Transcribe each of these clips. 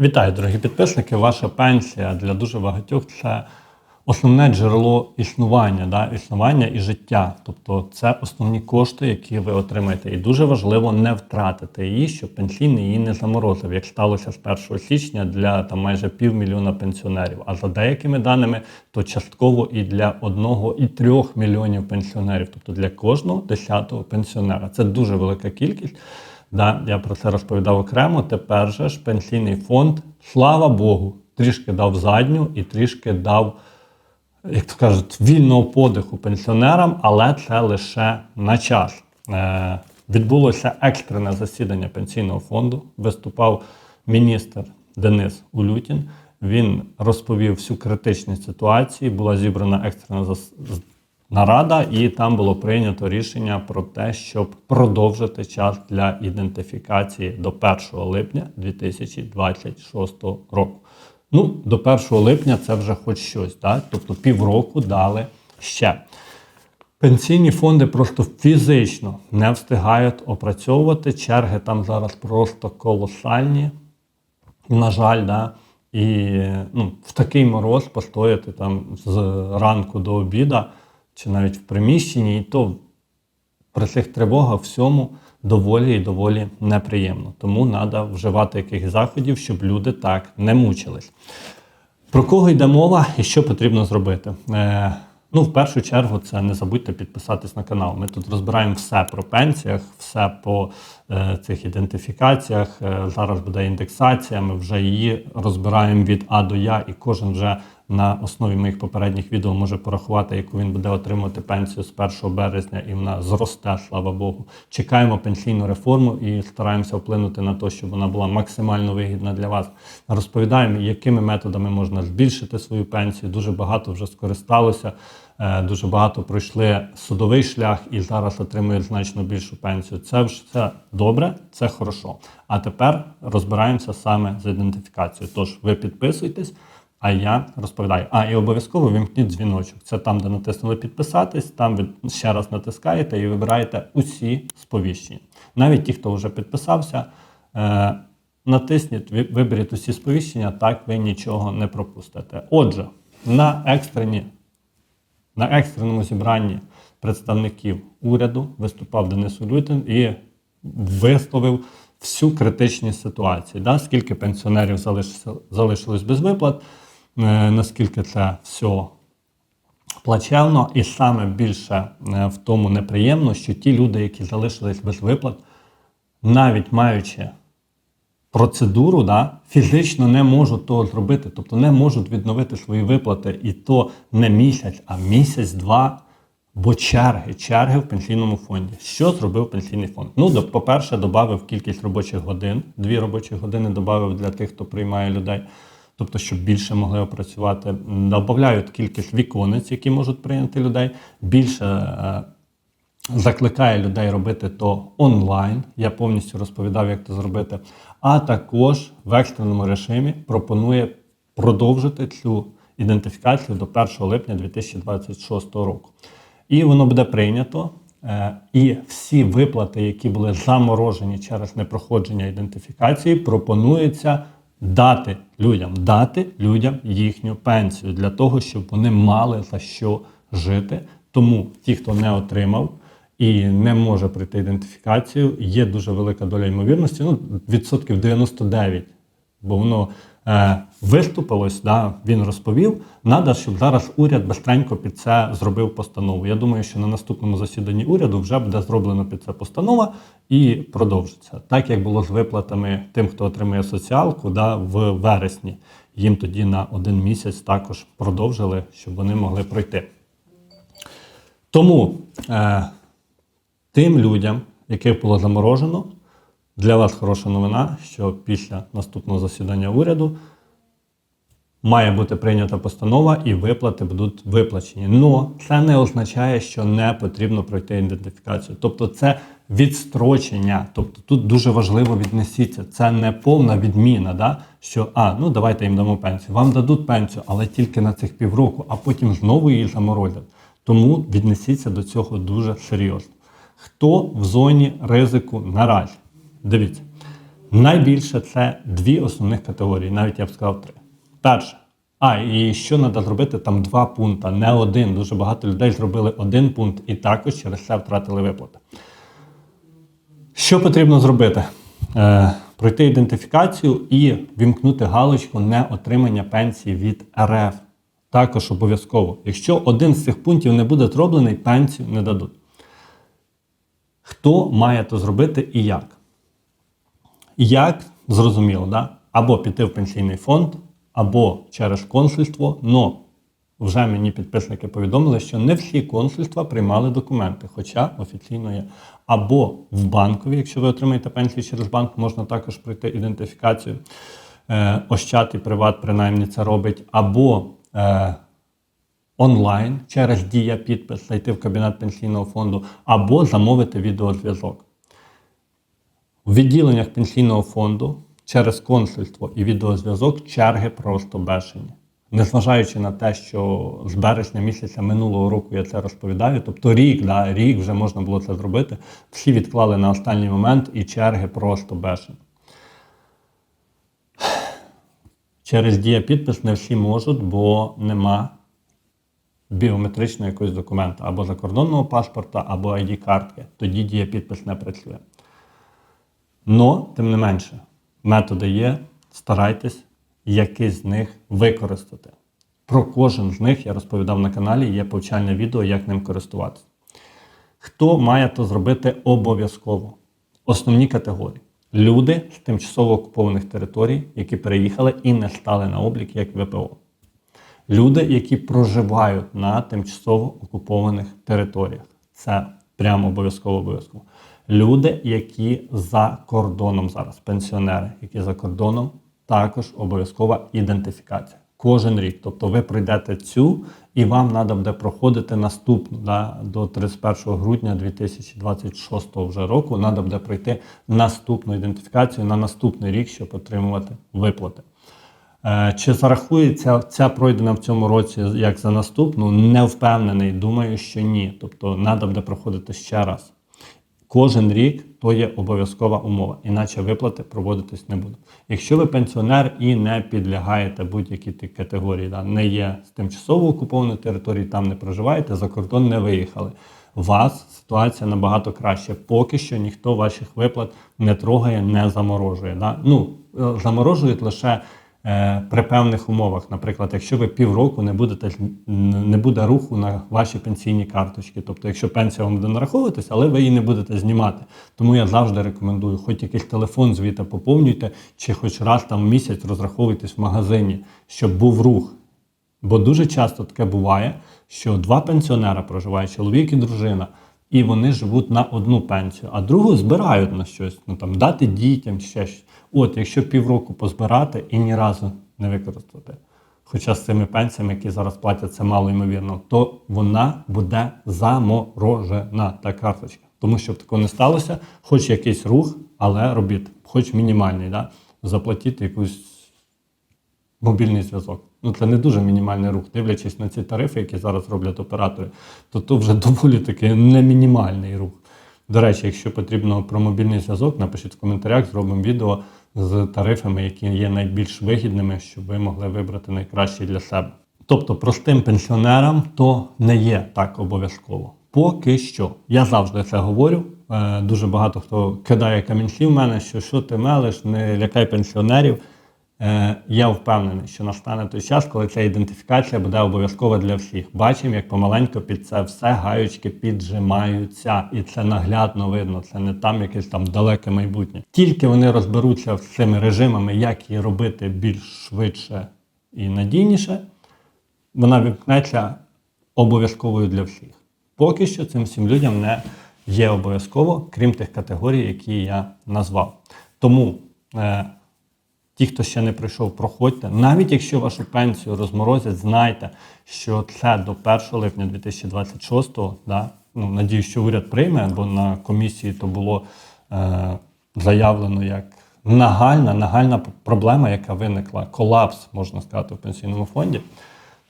Вітаю, дорогі підписники. Ваша пенсія для дуже багатьох це основне джерело існування, да? існування і життя. Тобто це основні кошти, які ви отримаєте. І дуже важливо не втратити її, щоб пенсійний її не заморозив, як сталося з 1 січня для там майже півмільйона пенсіонерів. А за деякими даними, то частково і для одного і трьох мільйонів пенсіонерів, тобто для кожного десятого пенсіонера. Це дуже велика кількість. Да, я про це розповідав окремо. Тепер же ж пенсійний фонд, слава Богу, трішки дав задню і трішки дав, як то кажуть, вільного подиху пенсіонерам, але це лише на час. Е, відбулося екстрене засідання пенсійного фонду. Виступав міністр Денис Улютін. Він розповів всю критичність ситуації. Була зібрана екстрена нарада, і там було прийнято рішення про те, щоб продовжити час для ідентифікації до 1 липня 2026 року. Ну, до 1 липня це вже хоч щось, так? тобто півроку дали ще. Пенсійні фонди просто фізично не встигають опрацьовувати. Черги там зараз просто колосальні. На жаль, да. І ну, в такий мороз постояти там з ранку до обіда, чи навіть в приміщенні, і то при цих тривогах всьому доволі і доволі неприємно. Тому треба вживати якихось заходів, щоб люди так не мучились. Про кого йде мова і що потрібно зробити? Е, ну, в першу чергу, це не забудьте підписатись на канал. Ми тут розбираємо все про пенсіях, все по е, цих ідентифікаціях. Е, зараз буде індексація. Ми вже її розбираємо від А до Я, і кожен вже на основі моїх попередніх відео може порахувати, яку він буде отримувати пенсію з 1 березня, і вона зросте, слава Богу. Чекаємо пенсійну реформу і стараємося вплинути на те, щоб вона була максимально вигідна для вас. Розповідаємо, якими методами можна збільшити свою пенсію. Дуже багато вже скористалося. Е, Дуже багато пройшли судовий шлях і зараз отримують значно більшу пенсію. Це все добре, це хорошо. А тепер розбираємося саме з ідентифікацією. Тож ви підписуйтесь, а я розповідаю. А і обов'язково вимкніть дзвіночок. Це там, де натиснули підписатись. Там ви ще раз натискаєте і вибираєте усі сповіщення. Навіть ті, хто вже підписався. е, Натисніть, виберіть усі сповіщення, так ви нічого не пропустите. Отже, на екстрені на екстреному зібранні представників уряду виступав Денис Улютин і висловив всю критичність ситуації. Да? Скільки пенсіонерів залишилось, без виплат, наскільки це все плачевно, і саме більше е, в тому неприємно, що ті люди, які залишились без виплат, навіть маючи процедуру, да, фізично не можуть того зробити, тобто не можуть відновити свої виплати, і то не місяць, а місяць-два. Бо черги, черги в пенсійному фонді. Що зробив пенсійний фонд? Ну, по-перше, додав кількість робочих годин. Дві робочі години додав для тих, хто приймає людей, тобто, щоб більше могли опрацювати. Додають кількість віконець, які можуть прийняти людей. Більше е, закликає людей робити то онлайн. Я повністю розповідав, як це зробити. А також в екстреному режимі пропонує продовжити цю ідентифікацію до 1 липня 2026 року. І воно буде прийнято. е, І всі виплати, які були заморожені через непроходження ідентифікації, пропонується дати людям, дати людям їхню пенсію для того, щоб вони мали за що жити. Тому ті, хто не отримав і не може пройти ідентифікацію, є дуже велика доля ймовірності, ну відсотків 99, бо воно виступилось, да, він розповів. Надо, щоб зараз уряд безстренько під це зробив постанову. Я думаю, що на наступному засіданні уряду вже буде зроблено під це постанова і продовжиться. Так як було з виплатами тим, хто отримує соціалку, да, в вересні. Їм тоді на один місяць також продовжили, щоб вони могли пройти. Тому е, тим людям, яких було заморожено, для вас хороша новина, що після наступного засідання уряду має бути прийнята постанова і виплати будуть виплачені. Но це не означає, що не потрібно пройти ідентифікацію. Тобто це відстрочення. Тобто тут дуже важливо віднесіться. Це не повна відміна, да? що а, ну давайте їм дамо пенсію. Вам дадуть пенсію, але тільки на цих півроку, а потім знову її заморозять. Тому віднесіться до цього дуже серйозно. Хто в зоні ризику наразі? Дивіться, Найбільше це дві основних категорії, навіть я б сказав три. Перше. А, і що треба зробити? Там два пункти, не один. Дуже багато людей зробили один пункт і також через це втратили виплати. Що потрібно зробити? Е, пройти ідентифікацію і вімкнути галочку не отримання пенсії від РФ. Також обов'язково. Якщо один з цих пунктів не буде зроблений, пенсію не дадуть. Хто має то зробити і як? Як зрозуміло, да? або піти в пенсійний фонд, або через консульство. Но вже мені підписники повідомили, що не всі консульства приймали документи, хоча офіційно є. Або в банкові, якщо ви отримаєте пенсію через банк, можна також пройти ідентифікацію. Е, Ощад Приват, принаймні це робить, або е, онлайн через дія підпис зайти в кабінет пенсійного фонду, або замовити відеозв'язок. В відділеннях пенсійного фонду через консульство і відеозв'язок черги просто бешені. Незважаючи на те, що з березня місяця минулого року я це розповідаю, тобто рік, да, рік вже можна було це зробити, всі відклали на останній момент і черги просто бешені. Через дія підпис не всі можуть, бо нема біометричного якогось документа або закордонного паспорта, або ID-картки. Тоді дія підпис не працює. Но, тим не менше, методи є, старайтесь якийсь з них використати. Про кожен з них я розповідав на каналі, є повчальне відео, як ним користуватися. Хто має то зробити обов'язково? Основні категорії. Люди з тимчасово окупованих територій, які переїхали і не стали на облік як ВПО. Люди, які проживають на тимчасово окупованих територіях. Це прямо обов'язково обов'язково. Люди, які за кордоном зараз, пенсіонери, які за кордоном, також обов'язкова ідентифікація. Кожен рік. Тобто ви пройдете цю, і вам треба буде проходити наступну да, до 31 грудня 2026 вже року. Треба буде пройти наступну ідентифікацію на наступний рік, щоб отримувати виплати. Е, Чи зарахується ця пройдена в цьому році як за наступну? Не впевнений. Думаю, що ні. Тобто треба буде проходити ще раз. Кожен рік то є обов'язкова умова, іначе виплати проводитись не будуть. Якщо ви пенсіонер і не підлягаєте будь-якій категорії, да, не є з тимчасово окупованої території, там не проживаєте, за кордон не виїхали. У вас ситуація набагато краще. Поки що ніхто ваших виплат не трогає, не заморожує. Да? Ну, е, заморожують лише при певних умовах. Наприклад, якщо ви півроку не будете не буде руху на ваші пенсійні карточки. Тобто, якщо пенсія вам буде нараховуватися, але ви її не будете знімати. Тому я завжди рекомендую, хоч якийсь телефон звідти поповнюйте, чи хоч раз там в місяць розраховуйтесь в магазині, щоб був рух. Бо дуже часто таке буває, що два пенсіонера проживають, чоловік і дружина, і вони живуть на одну пенсію, а другу збирають на щось, ну там дати дітям ще щось. От, якщо півроку позбирати і ні разу не використати, хоча з цими пенсіями, які зараз платять, це мало ймовірно, то вона буде заморожена та карточка. Тому щоб такого не сталося, хоч якийсь рух, але робіть, хоч мінімальний, да? заплатіть якусь мобільний зв'язок. Ну це не дуже мінімальний рух, дивлячись на ці тарифи, які зараз роблять оператори, то то вже доволі таки не мінімальний рух. До речі, якщо потрібно про мобільний зв'язок, напишіть в коментарях, зробимо відео з тарифами, які є найбільш вигідними, щоб ви могли вибрати найкраще для себе. Тобто простим пенсіонерам то не є так обов'язково. Поки що. Я завжди це говорю. Е, Дуже багато хто кидає камінці в мене, що що ти мелиш, не лякай пенсіонерів. Е, Я впевнений, що настане той час, коли ця ідентифікація буде обов'язкова для всіх. Бачимо, як помаленько під це все гаючки піджимаються, і це наглядно видно. Це не там якесь там далеке майбутнє. Тільки вони розберуться з цими режимами, як її робити більш швидше і надійніше, вона вимкнеться обов'язковою для всіх. Поки що цим всім людям не є обов'язково, крім тих категорій, які я назвав. Тому. Е, Ті, хто ще не прийшов, проходьте. Навіть якщо вашу пенсію розморозять, знайте, що це до 1 липня 2026-го, да, ну, надіюсь, що уряд прийме, бо на комісії то було е, заявлено як нагальна, нагальна проблема, яка виникла, колапс, можна сказати, в пенсійному фонді.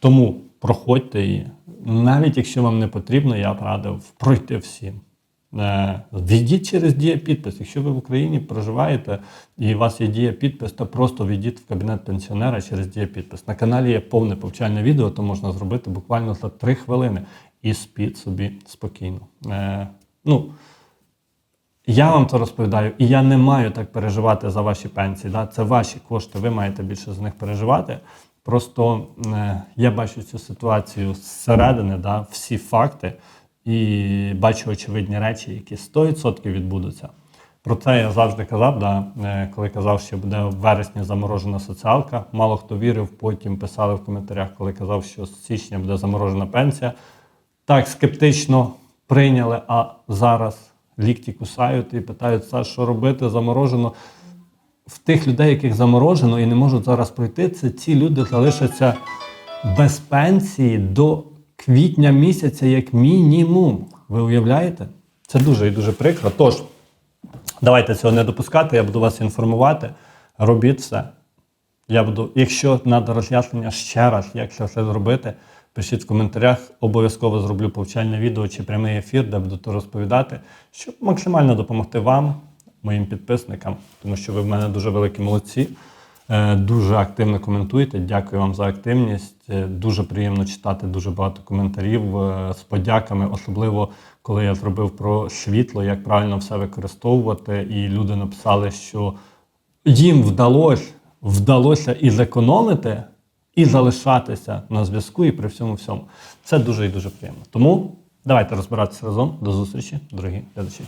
Тому проходьте її. Навіть якщо вам не потрібно, я б радив пройти всім. Е, Введіть через дія підпис. Якщо ви в Україні проживаєте і у вас є дія підпис, то просто введіть в кабінет пенсіонера через дія підпис. На каналі є повне повчальне відео, то можна зробити буквально за 3 хвилини і спіть собі спокійно. Е, ну, я вам це розповідаю, і я не маю так переживати за ваші пенсії. Да? Це ваші кошти, ви маєте більше за них переживати. Просто е, я бачу цю ситуацію зсередини, да, всі факти, і бачу очевидні речі, які 100% відбудуться. Про це я завжди казав, да, е, коли казав, що буде в вересні заморожена соціалка. Мало хто вірив, потім писали в коментарях, коли казав, що з січня буде заморожена пенсія. Так скептично прийняли, а зараз лікті кусають і питають, «Саш, що робити, заморожено. В тих людей, яких заморожено і не можуть зараз пройти, це ці люди залишаться без пенсії до квітня місяця, як мінімум. Ви уявляєте? Це дуже і дуже прикро. Тож, давайте цього не допускати, я буду вас інформувати. Робіть все. Я буду, якщо треба роз'яснення ще раз, як це зробити, пишіть в коментарях. Обов'язково зроблю повчальне відео чи прямий ефір, де буду то розповідати, щоб максимально допомогти вам, моїм підписникам, тому що ви в мене дуже великі молодці. Е, Дуже активно коментуєте. Дякую вам за активність. Е, Дуже приємно читати дуже багато коментарів е, з подяками, особливо коли я зробив про світло, як правильно все використовувати. І люди написали, що їм вдалося, вдалося і зекономити, і залишатися на зв'язку, і при всьому всьому. Це дуже і дуже приємно. Тому давайте розбиратися разом. До зустрічі, дорогі глядачі.